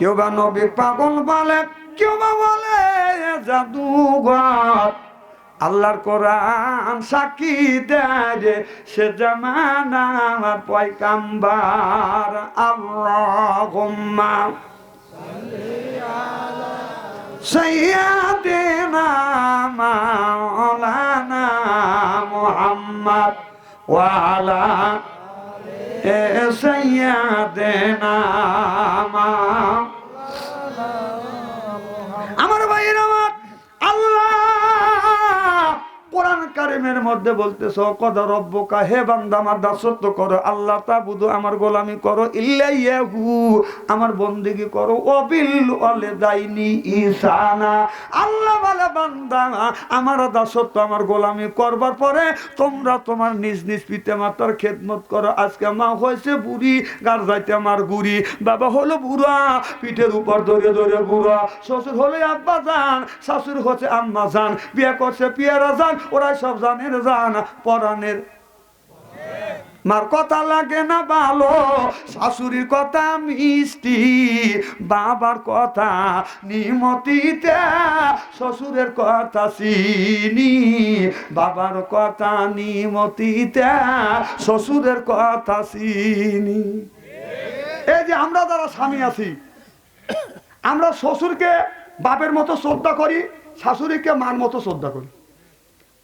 কেউ বা নবী পাগল বলে, কেউ বা বলে জাদুঘর। আল্লাহর কোরআন সাক্ষী দেয় সে জামানা আমার পয়কাম্বার আল্লাহ সৈয়াদ মোহাম্মদ ওয়ালা সৈয়াদেনা আমার ভাইয়ের আমার আল্লাহ কোরআন কারিমের মধ্যে বলতেছ, কদ রব্বকা, হে বান্দা, আমার দাসত্ব করো, আল্লাহ তাবুদু, আমার গোলামি করো ইল্লাইয়াহু আমার বন্দেগি করো অবিল অলে দাইনি ইসানা আল্লাহ বলে, বান্দা, আমার দাসত্ব, আমার গোলামি করবার পরে তোমরা তোমার নিজ নিজ পিতা মাতার খেদমত করো। আজকে মা হয়েছে বুড়ি গার যাইতে আমার গুড়ি, বাবা হলো বুড়া, পিঠের উপর ধরে ধরে বুড়া, শ্বশুর হলে আব্বা যান শাশুর হচ্ছে আম্মা যান বিয়ে করছে পিয়ারা যান ওরাই সব জানের যান পরাণের। মার কথা লাগে না ভালো, শাশুড়ির কথা মিষ্টি, বাবার কথা নিমতিতে, শ্বশুরের কথা চিনি, বাবার কথা নিমতিতে, শ্বশুরের কথা চিনি। এই যে আমরা যারা স্বামী আছি, আমরা শ্বশুরকে বাপের মতো শ্রদ্ধা করি, শাশুড়িকে মার মতো শ্রদ্ধা করি।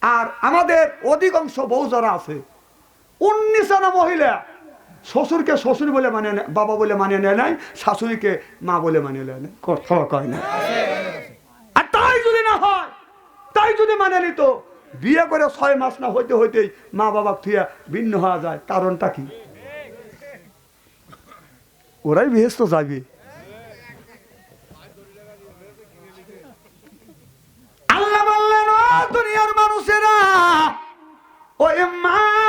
আর আমাদের অধিকাংশ বউ যারা আছে। উনিশ আনা মহিলা, শ্বশুরকে শ্বশুর বলে মানে বাবা বলে মানে নেয় নাই, শাশুড়িকে মা বলে মানে নেয় নাই। কথা কয় না আর তাই যদি না হয়, তাই যদি মানে নিত, বিয়ে করে ছয় মাস না হইতে হইতেই মা বাবা থুয়া ভিন্ন হওয়া যায়, কারণটা কি? ওরাই বেহেস্ত যাবে আল্লাহ বললেন ও দুনিয়ার মানুষেরা ওই মা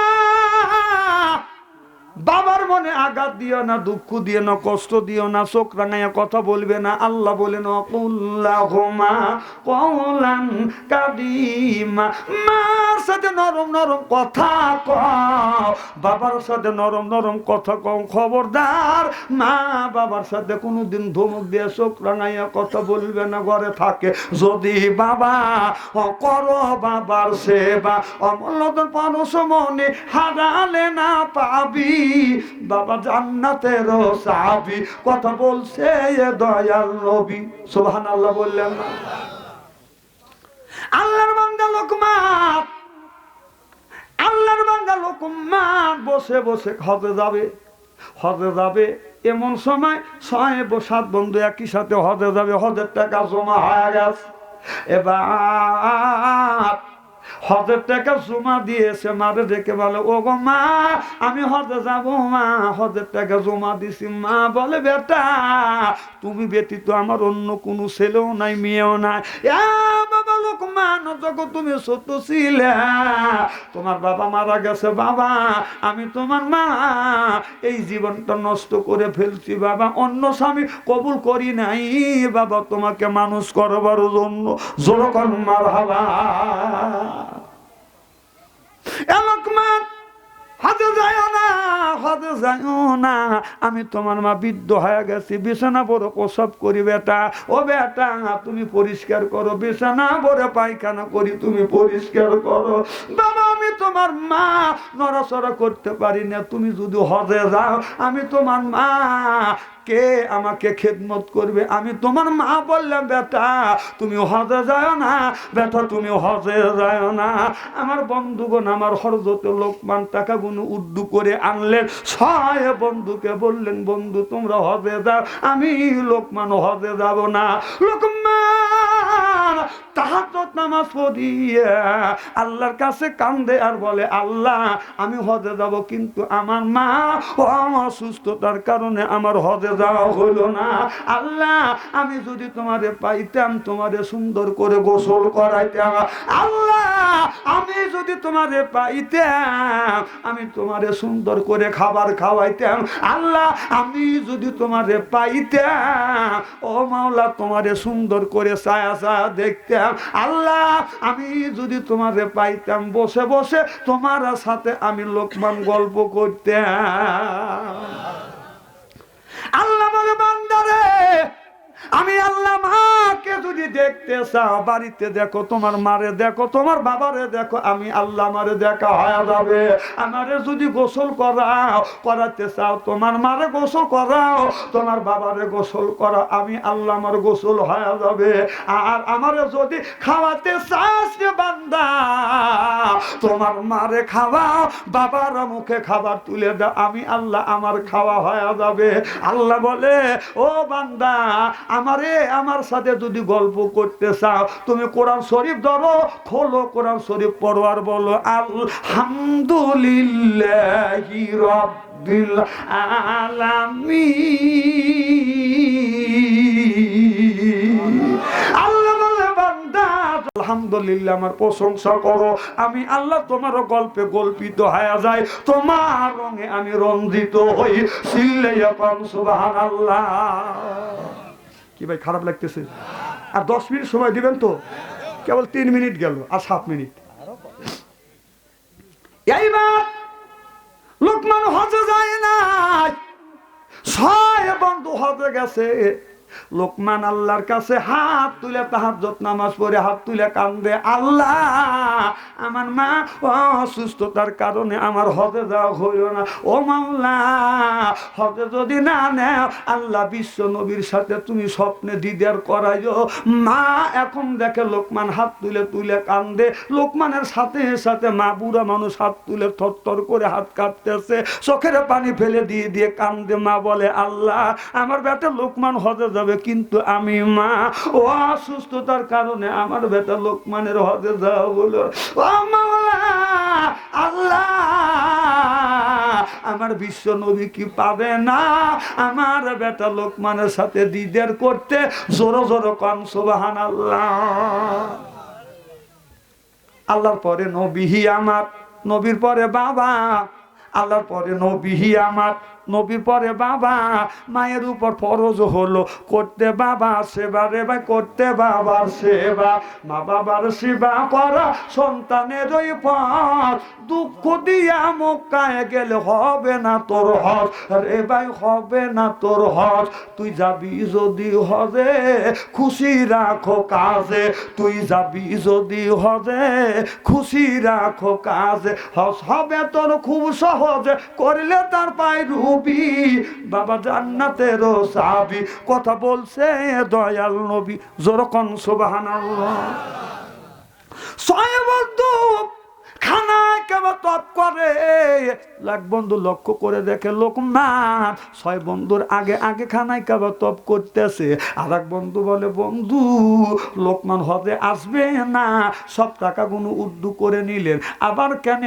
বাবার মনে আঘাত দিও না, দুঃখ দিও না, কষ্ট দিও না চোখ রাঙাইয়া কথা বলবে না। আল্লাহ বলেন মার সাথে নরম নরম কথা কও, বাবার সাথে নরম নরম কথা কও, খবরদার। মা বাবার সাথে কোনোদিন ধমক দিয়ে চোখ রাঙাইয়া কথা বলবে না, ঘরে থাকে। যদি বাবা করো বাবার সেবা অমূল্যতন মানুষ মনে হারালে না পাবি। বাবা জান্নাতের সাবি কথা বলছে এ দয়াল নবী। সুবহান আল্লাহ বললেন না। আল্লাহর বান্দা লোকমান আল্লাহর বান্দা লোকমান বসে বসে হজে যাবে। হজে যাবে এমন সময় ছয় সাত বন্ধু একই সাথে হজে যাবে। হজের টাকা জমা হয়ে গেছে। এবার হজের টাকা জমা দিয়েছে, মারে ডেকে বলে ও গো মা, আমি হজে যাব মা। হজের টাকা জমা দিছি, মা বলে, বেটা, তুমি ব্যতীত আমার অন্য কোনো ছেলেও নাই, মেয়েও নাই। লোক মানো যখন তুমি ছোট ছিলে। তোমার বাবা মারা গেছে, বাবা, আমি তোমার মা। এই জীবনটা নষ্ট করে ফেলছি, বাবা, অন্য স্বামী কবুল করি নাই। বাবা, তোমাকে মানুষ করবার জন্য জোরকন মার হাবা হাতে যাইও না, আমি তোমার মা বৃদ্ধ হয়ে গেছি, বিছানা বড় প্রসব করি বেটা। ও বেটা, তুমি পরিষ্কার করো, বিছানা বড় পায়খানা করি, তুমি পরিষ্কার করো। বাবা আমি তোমার মা, নড়াচড়া করতে পারি না। তুমি যদি হজে যাও, আমি তোমার মা। কে আমাকে খেদমত করবে? আমি তোমার মা বললাম, বেটা, তুমি হজে যায় না। বেটা, তুমি হজে যায় না। আমার বন্ধুগণ, আমার হরজত লোকমান টাকাগুলো উড্ডু করে আনলেন। ছয় বন্ধুকে বললেন, বন্ধু, তোমরা হজে যাও। আমি লোকমান হজে যাব না। লোকমান তাহাজত নামাজ পড়িয়ে আল্লাহর কাছে কান্দে আর বলে, আল্লাহ, আমি হজে যাব, কিন্তু আমার মা ও আমার সুস্থতার কারণে আমার হজে যাওয়া হলো না। আল্লাহ, আমি যদি তোমারে পাইতাম, তোমারে সুন্দর করে গোসল করাইতাম। আল্লাহ, আমি যদি তোমারে পাইতাম, আমি তোমারে সুন্দর করে খাবার খাওয়াইতাম। আল্লাহ, আমি যদি তোমারে পাইতাম, ও মাওলা, তোমারে সুন্দর করে ছায়া ছায়া দেখতাম আল্লাহ আমি যদি তোমারে পাইতাম বসে বসে তোমার সাথে আমি লোকমান গল্প করতাম আল্লাহ বলে বান্দারে আমি আল্লাহ মাকে যদি দেখতে চাও, বাড়িতে দেখো তোমার মারে দেখো, তোমার বাবারে দেখো, আমি আল্লাহ মারে দেখা হয়ে যাবে। আমারে যদি গোসল করাও, করাতে চাও, তোমার মারে গোসল করাও, তোমার বাবারে গোসল করা, আমি আল্লাহ আমার গোসল হয়ে যাবে। আর আমারে যদি খাওয়াতে চাস বান্দা, তোমার মারে খাওয়াও, বাবার মুখে খাবার তুলে দাও, আমি আল্লাহ আমার খাওয়া হয়ে যাবে। আল্লাহ বলে, ও বান্দা আমারে, আমার সাথে যদি গল্প করতে চাও, তুমি কোরআন শরীফ ধরো, খোলো কোরআন শরীফ, পড়ো আর বলো, আলহামদুলিল্লাহি রব্বিল আল্লাহ আলহামদুলিল্লাহ, আমার প্রশংসা করো। আমি আল্লাহ তোমার গল্পে গল্পিত হয়ে যায় তোমার রঙে আমি রঞ্জিত হই। সিল্লাইয়া পান, সুবহানাল্লাহ। কি ভাই, খারাপ লাগতেছে। আর দশ মিনিট সময় দিবেন তো? কেবল তিন মিনিট গেল, আর সাত মিনিট। এইবার লোকমান হজে যায় না ছয় বন্ধু হজে গেছে। লোকমান আল্লাহর কাছে হাত তুলে তাহার নামাজ পড়ে, হাত তুলে কান্দে, আল্লাহ, আমার মা অসুস্থতার কারণে আমার হজে যাওয়া হইল না। ও মাওলা, হজে যদি না নেও, আল্লাহ বিশ্ব নবীর সাথে তুমি স্বপ্নে দিদার করাইও। মা এখন দেখে লোকমান হাত তুলে তুলে কান্দে। লোকমানের সাথে সাথে মা বুড়া মানুষ হাত তুলে থরথর করে হাত কাটতেছে চোখের পানি ফেলে দিয়ে দিয়ে কান্দে। মা বলে, আল্লাহ, আমার বেটা লোকমান হজে যাবে কিন্তু আমি মা, ও অসুস্থতার কারণে আমার বেটা লোকমানের হজে যাওয়া বলো আল্লাহ, আমার বিশ্ব নবী কি পাবে না? আমার বেটা লোকমানের সাথে দিদের করতে জোরো জোরো কন সুবাহান আল্লাহ আল্লাহর পরে নবীহি আমার, নবীর পরে বাবা। আল্লাহর পরে নবীহি আমার নবীর পরে বাবা, মায়ের উপর ফরজ হলো। করতে বাবা সেবা রে ভাই, করতে বাবার সেবা। মা বাবার সেবা করা সন্তানের ওই পর দুঃখ দিয়া মক্কায় গেলে হবে না তোর হজ। রে ভাই, হবে না তোর হজ। তুই যাবি যদি হজে, খুশি রাখো কাজে। তুই যাবি যদি হজে, খুশি রাখো কাজে। হজ হবে তোর খুব সহজে। করলে তার পায় রুবি বাবা কথা বলছে দয়াল নবী। জোরকন বন্ধু করে? লক্ষ্য করে দেখে ছয় বন্ধুর আগে আগে খানায় কেবল তপ করতেছে। আর এক বন্ধু বলে, বন্ধু, লোকমান হজে আসবে না। সব টাকাগুলো উর্দু করে নিলেন। আবার কেন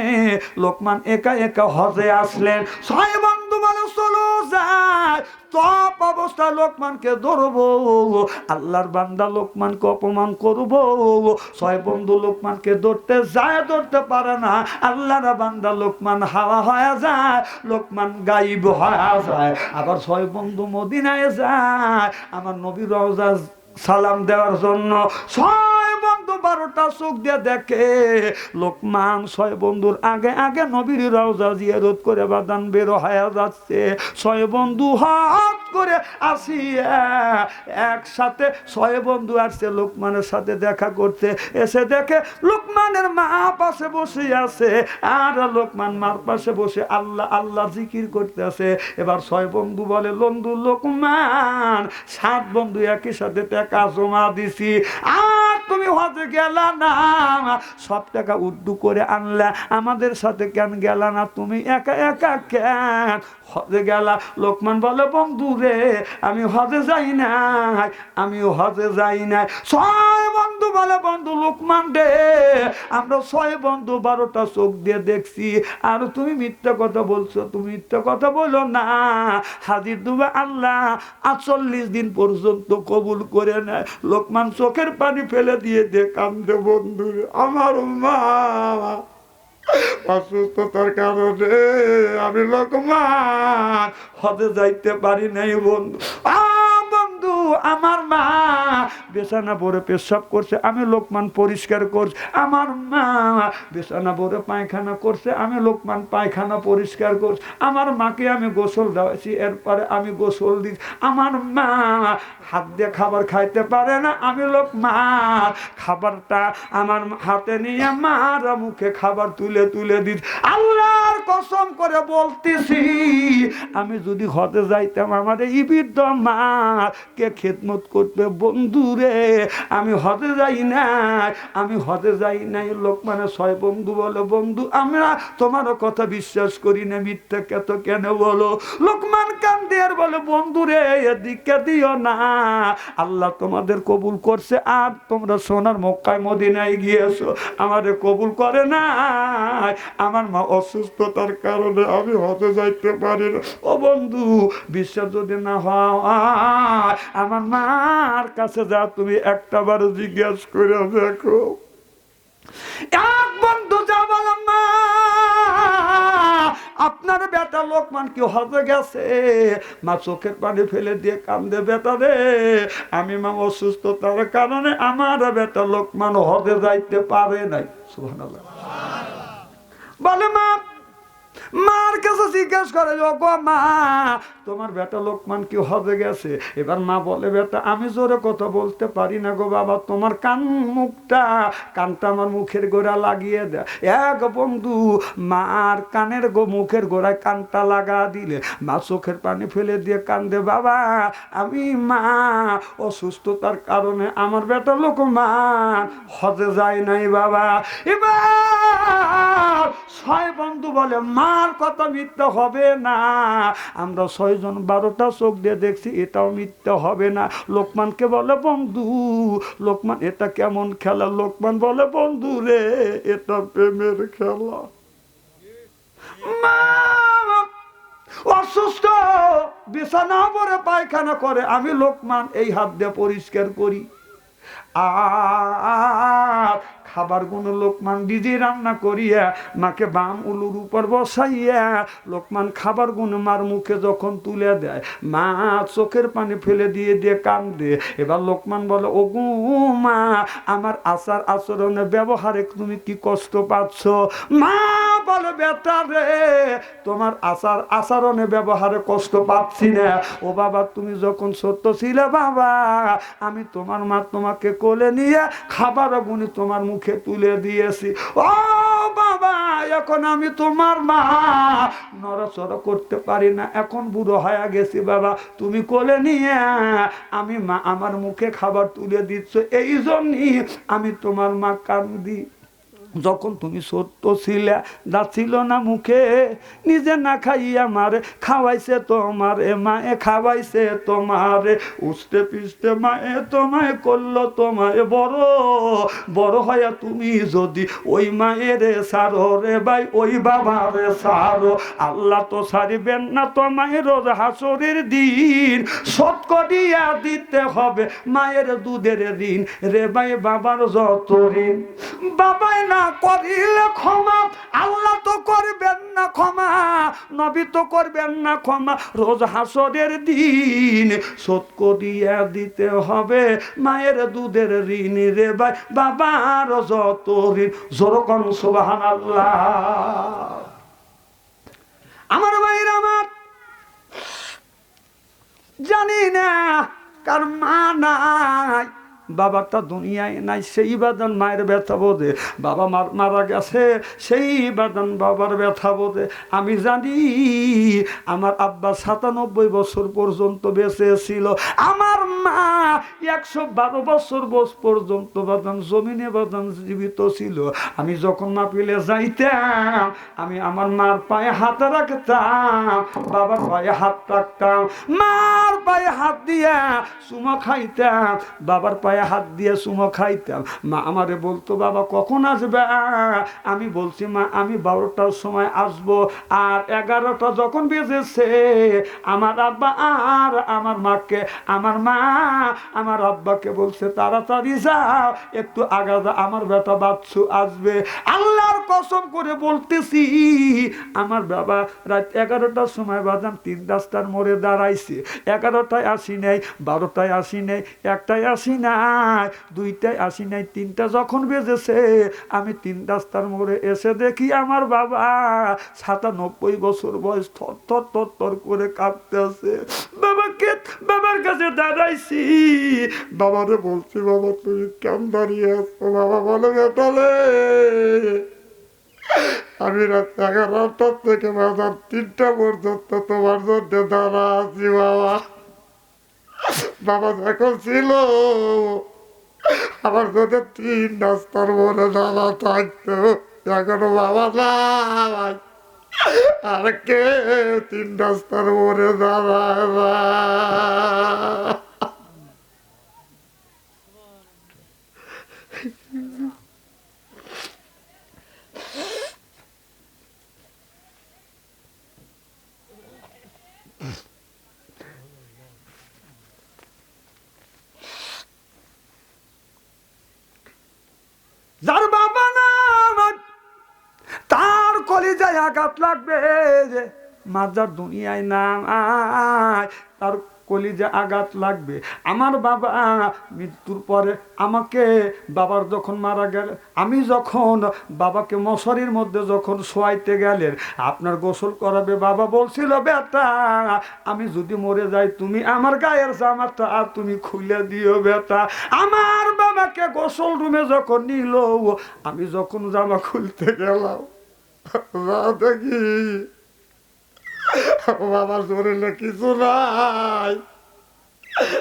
লোকমান একা একা হজে আসলেন? ছয় বন্ধু চলো যায় তপ অবস্থা লোকমানকে ধরবো। আল্লাহর বান্দা লোকমানকে অপমান করব। ছয় বন্ধু লোকমানকে ধরতে যায়, ধরতে পারে না। আল্লাহর বান্দা লোকমান হাওয়া হয়ে যায়, লোকমান গাইব হয়ে যায়। আবার ছয় বন্ধু মদিনায় যায়। আমার নবী সালাম দেওয়ার জন্য বন্ধু বারোটা চোখ দিয়ে দেখে। লোকমান ছয় বন্ধুর আগে আগে নবীর রওজা জিয়ারত করে বাদান বের হয়ে যাচ্ছে। ছয় বন্ধু হাত করে আসিয়া একসাথে ছয় বন্ধু আসছে লোকমানের সাথে দেখা করতে। এসে দেখে লোকমানের মা পাশে বসে আছে, আর লোকমান মার পাশে বসে আল্লাহ আল্লাহ জিকির করতে আছে। এবার ছয় বন্ধু বলে, বন্ধু লোকমান, সাত বন্ধু একই সাথে টাকা জমা দিছি। আর তুমি হজে গেলা না, সব টাকা উর্দু করে আনলা। আমাদের সাথে কেন গেলা না? তুমি একা একা কেন হজে গেলা? লোকমান বলে, বন্ধু রে আমি হজে যাই নাই, আমিও হজে যাই নাই। ছয় বন্ধু বলে, বন্ধু লোকমান রে, আমরা ছয় বন্ধু বারোটা চোখ দিয়ে দেখছি। আর তুমি মিথ্যা কথা বলছো, তুমি মিথ্যা কথা বলো না। হাজির দুবা আল্লাহ আটচল্লিশ দিন পর্যন্ত কবুল করে নেয়। লোকমান চোখের পানি ফেলে দিয়ে দে কান্দে বন্ধু আমার মা অসুস্থতার কারণে আমি লোকমান হতে যাইতে পারি নাই বন্ধু। আমার মা। বেছানা পরে পেশাব করছে, আমি লোকমান পরিষ্কার করছি। আমার মা বেছানা পরে পায়খানা করছে, আমি লোকমান পায়খানা পরিষ্কার করছি। আমার মাকে আমি গোসল দেওয়াছি এরপরে আমি গোসল দিই আমার মা হাত দিয়ে খাবার খাইতে পারে না, আমি লোক মা খাবারটা আমার হাতে নিয়ে মার মুখে খাবার তুলে তুলে দিই আল্লাহর কসম করে বলতেছি, আমি যদি হতে যাইতাম আমার এই বৃদ্ধ মা কে খেদমত করবে, বন্ধুরে, আমি হতে যাই নাই, আমি হতে যাই নাই। লোক মানে ছয় বন্ধু বলো, বন্ধু, আমরা তোমার কথা বিশ্বাস করি না, মিথ্যা কত কেন বলো? লোকমান কান্দিয়ার বলে, বন্ধুরে, এদিকে দিও না। আল্লাহ তোমাদের কবুল করছে, আর তোমরা সোনার মক্কায় মদিনায় গিয়েছো। আমাদের কবুল করে না আমার মা অসুস্থতার কারণে আমি হতে যাইতে পারি না। ও বন্ধু, বিশ্বাস যদি না হয়, আমার মার কাছে যা তুমি একটা বার জিজ্ঞেস করে দেখো। এক বন্ধু যা আপনার বেটা লোকমান কি হতে গেছে? মা চোখের পানি ফেলে দিয়ে কান্দে, বেটা রে, আমি মা অসুস্থতার কারণে আমার বেটা লোকমান হতে যাইতে পারে নাই। বলে, মা মার কাছে জিজ্ঞেস করে ও গো মা, তোমার বেটা লোকমান কি হবে গেছে? এবার মা বলে, বেটা, আমি জোরে কথা বলতে পারি না গো বাবা, তোমার কান মুখটা, কানটা আমার মুখের গোড়া লাগিয়ে দেয় এক বন্ধু, মার কানের গো মুখের গোড়ায় কানটা লাগা দিলে, মা চোখের পানি ফেলে দিয়ে কান্দে, বাবা, আমি মা, অসুস্থতার কারণে আমার বেটা লোক মা হজে যায় নাই বাবা। এবার ছয় বন্ধু বলে, মার কথা মিথ্যা হবে না? আমরা ছয়জন বারোটা চোখ দিয়ে দেখছি, এটাও মিথ্যা হবে না। লোকমানকে বলে, বন্ধু, লোকমান, এটা কেমন খেলা? লোকমান বলে, বন্ধু রে, এটা প্রেমের খেলা। মা, অসুস্থ, বিছানা পরে পায়খানা করে, আমি লোকমান এই হাত দিয়ে পরিষ্কার করি। আর খাবার গুণ লোকমান দিদি রান্না করিয়া মাকে বাম উলুর উপর বসাইয়া লোকমান খাবার গুণ মার মুখে যখন তুলে দেয়, মা চোখের পানি ফেলে দিয়ে দিয়ে কান্দে। এবার লোকমান বলে ও গু মা, আমার আচার আচরণে ব্যবহারে তুমি কি কষ্ট পাচ্ছ? মা বলে বেটা রে। তোমার আচার, আচরণে ব্যবহারে কষ্ট পাচ্ছি না। ও বাবা, তুমি যখন ছোট্ট ছিলে বাবা, আমি তোমার মা তোমাকে কোলে নিয়ে খাবার গুনি তোমার মুখে তুলে দিয়েছি। ও বাবা, এখন আমি তোমার মা। নড়াচড়া করতে পারি না, এখন বুড়ো হয়ে গেছি বাবা। তুমি কোলে নিয়ে আমি মা আমার মুখে খাবার তুলে দিচ্ছ এই জন্যই আমি তোমার মা কান্দি। যখন তুমি সত্য ছিলে দা ছিল না মুখে, নিজে না খাইয়া মারে, খাওয়াইছে তোমারে, মায়ে খাওয়াইছে তোমারে উঠতে পিসতে মায়ে তোমায় করল তোমায় বড়। বড় হইয়া তুমি যদি ওই মায়ের সারো রে ভাই, ওই বাবারে সারো। আল্লাহ তো সারিবেন না তোমায় রোজ হাসরের দিন। শোধ করিয়া দিতে হবে মায়ের দুধের ঋণ। রে ভাই, বাবার যত ঋণ। বাবাই না করিলে ক্ষমা, আল্লাহ তো করবেন না ক্ষমা, নবী তো করবেন না ক্ষমা। রোজ হাসরের দিন শোধ করিয়া দিতে হবে, মায়ের দুধের ঋণ রে ভাই, বাবার যত ঋণ। জোরকন সুবাহান আল্লাহ আমার মায়ের আমার, জানি না কার মা নাই। বাবাটা দুনিয়ায় নাই, সেই বাদন মায়ের ব্যথা বোধে। বাবা মার মারা গেছে, সেই বাদন বাবার ব্যথা বোধে। আমি জানি, আমার আব্বা সাতানব্বই বছর পর্যন্ত বেঁচে ছিল। আমার মা একশো বারো বছর বয়স পর্যন্ত বাদান, জমিনে বাদান জীবিত ছিল। আমি যখন মাপিলে যাইতাম, আমি আমার মার পায়ে হাত রাখতাম, বাবার পায়ে হাত রাখতাম। মার পায়ে হাত দিয়া চুমো খাইতাম, বাবার পায়ে হাত দিয়ে চুমো খাইতাম। মা আমারে বলতো, বাবা, কখন আসবে? আমি বলছি, মা, আমি বারোটার সময় আসব। আর এগারোটা যখন বেজেছে, আমার আব্বা আর আমার মাকে, আমার মা, আমার আব্বাকে বলছে, তাড়াতাড়ি যাও, একটু আগা আমার বেটা বাচ্চু আসবে। আল্লাহর কসম করে বলতেছি, আমার বাবা রাত এগারোটার সময় বাদাম তিন রাস্তার মোড়ে দাঁড়াইছে। এগারোটায় আসি নেই, বারোটায় আসি নেই, একটায় আসি নাই। নাই, দুইটাই আসি নাই, তিনটা যখন বেজেছে, আমি তিন রাস্তার মোড়ে এসে দেখি আমার বাবা সাতানব্বই বছর বয়স, থর থর থর থর করে কাঁপতে আছে বাবাকে বাবার কাছে দাঁড়াইছি। বাবারে বলছি, বাবা, তুমি কেন দাঁড়িয়ে আছো? বাবা, বলে বেটালে আমি রাত এগারোটা থেকে বাজার তিনটা পর্যন্ত তোমার জন্য দাঁড়া আছি, বাবা। বাবা যখন ছিল, আমার যদি তিন রাস্তার মনে দাদা থাকতো, এখনও বাবা নাই। আর কে তিন রাস্তার মনে দাঁড়ায় যার বাবা না তার কলিজায় আঘাত লাগবে মাজার দুনিয়ায় আয় তার কলিজা আঘাত লাগবে। আমার বাবা মৃত্যুর পরে আমাকে, বাবার যখন মারা গেল, আমি যখন বাবাকে মশারির মধ্যে যখন শোয়াইতে গেলেন, আপনার গোসল করাবে, বাবা বলছিল, বেটা, আমি যদি মরে যাই, তুমি আমার গায়ের জামাটা আর তুমি খুলে দিও, বেটা। আমার বাবাকে গোসল রুমে যখন নিল, আমি যখন জামা খুলতে গেলাম যা দেখি বাবার শরীরে কিছু নাই।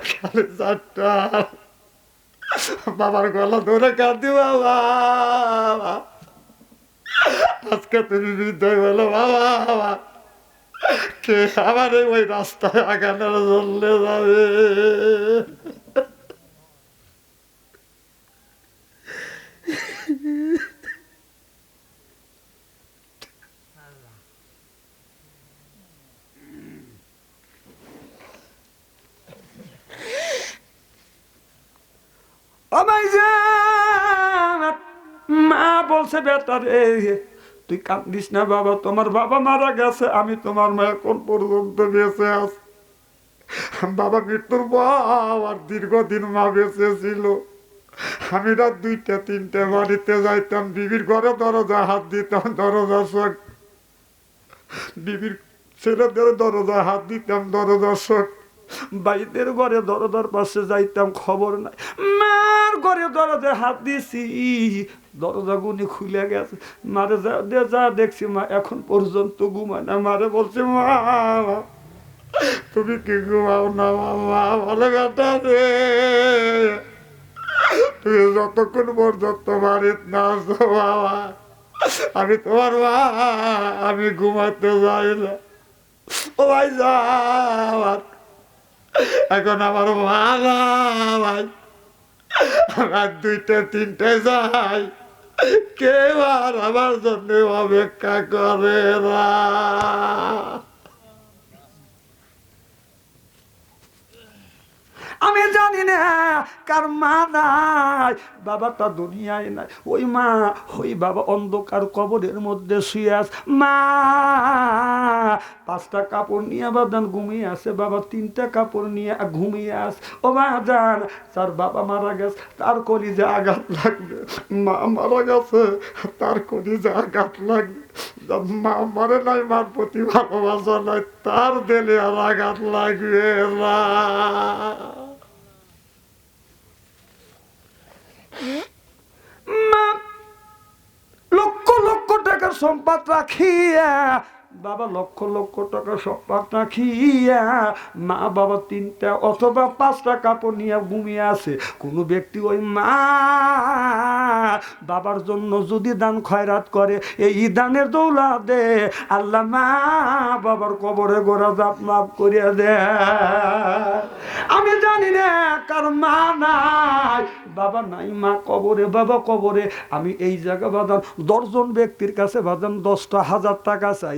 খালি চারটা। বাবার গলা ধরে কাঁদি বাবা। আজকে তুমি বৃদ্ধ বলো বাবা। কে এই ওই রাস্তায় আগানোর জন্য যাবে আমায় মা বলছে, বেটা রে, তুই কান্দিস না বাবা, তোমার বাবা মারা গেছে, আমি তোমার মা এখন পর্যন্ত বেঁচে আছি বাবা মৃত্যুর পর দীর্ঘদিন মা বেঁচে ছিল। আমি রাত দুইটা, তিনটে বাড়িতে যাইতাম, বিবির ঘরে দরজা হাত দিতাম, দরজা শোক বিবির ছেলেদের দরজা হাত দিতাম, দরজা শোক বাইদের ঘরে দরজার পাশে যাইতাম, খবর নাই। মার ঘরে দরজা হাত দিছি। দরজা গুনি খুলে গেছে। মারে যা যা দেখছি মা, এখন পর্যন্ত ঘুমায় না। মারে বলছে, মা তুমি কি ঘুমাও না, মা বলে বেটা রে। তুমি যতক্ষণ পর্যন্ত বাড়িতে না বাবা আমি তোমার মা, আমি ঘুমাতে যাই না। ও ভাই, যা এখন আমার মা না, ভাই। আমার দুইটা তিনটে যাই। কেউ আর আমার জন্য অপেক্ষা করে না? আমি জানি না কার মা নাই বাবাটা দুনিয়ায় নাই। ওই মা, ওই বাবা অন্ধকার কবরের মধ্যে শুয়ে মা, পাঁচটা কাপড় নিয়ে বাদান ঘুমিয়ে আসে বাবা তিনটা কাপড় নিয়ে ঘুমিয়ে আস ও মা, যান, তার বাবা মারা গেছে, তার কলিজে আঘাত লাগবে। মা মারা গেছে, তার কলিজে আঘাত লাগবে। মা মরে নাই, মার প্রতি ভালোবাসা তার দিলে আর আঘাত লাগবে না মা লক্ষ লক্ষ টাকার সম্পদ রাখিয়া, বাবা লক্ষ লক্ষ টাকা সম্পদ রাখিয়া, মা বাবা তিনটা অথবা পাঁচটা কাপড় নিয়ে ঘুমিয়ে আছে। কোনো ব্যক্তি ওই মা বাবার জন্য যদি দান খয়রাত করে, এই দানের দৌলা দে আল্লাহ মা বাবার কবরে গোড়া জাপ মাপ করিয়া দে আমি জানি না কার মা নাই বাবা নাই, মা কবরে, বাবা কবরে। আমি এই জায়গা বাদান দশজন ব্যক্তির কাছে বাদান দশটা হাজার টাকা চাই।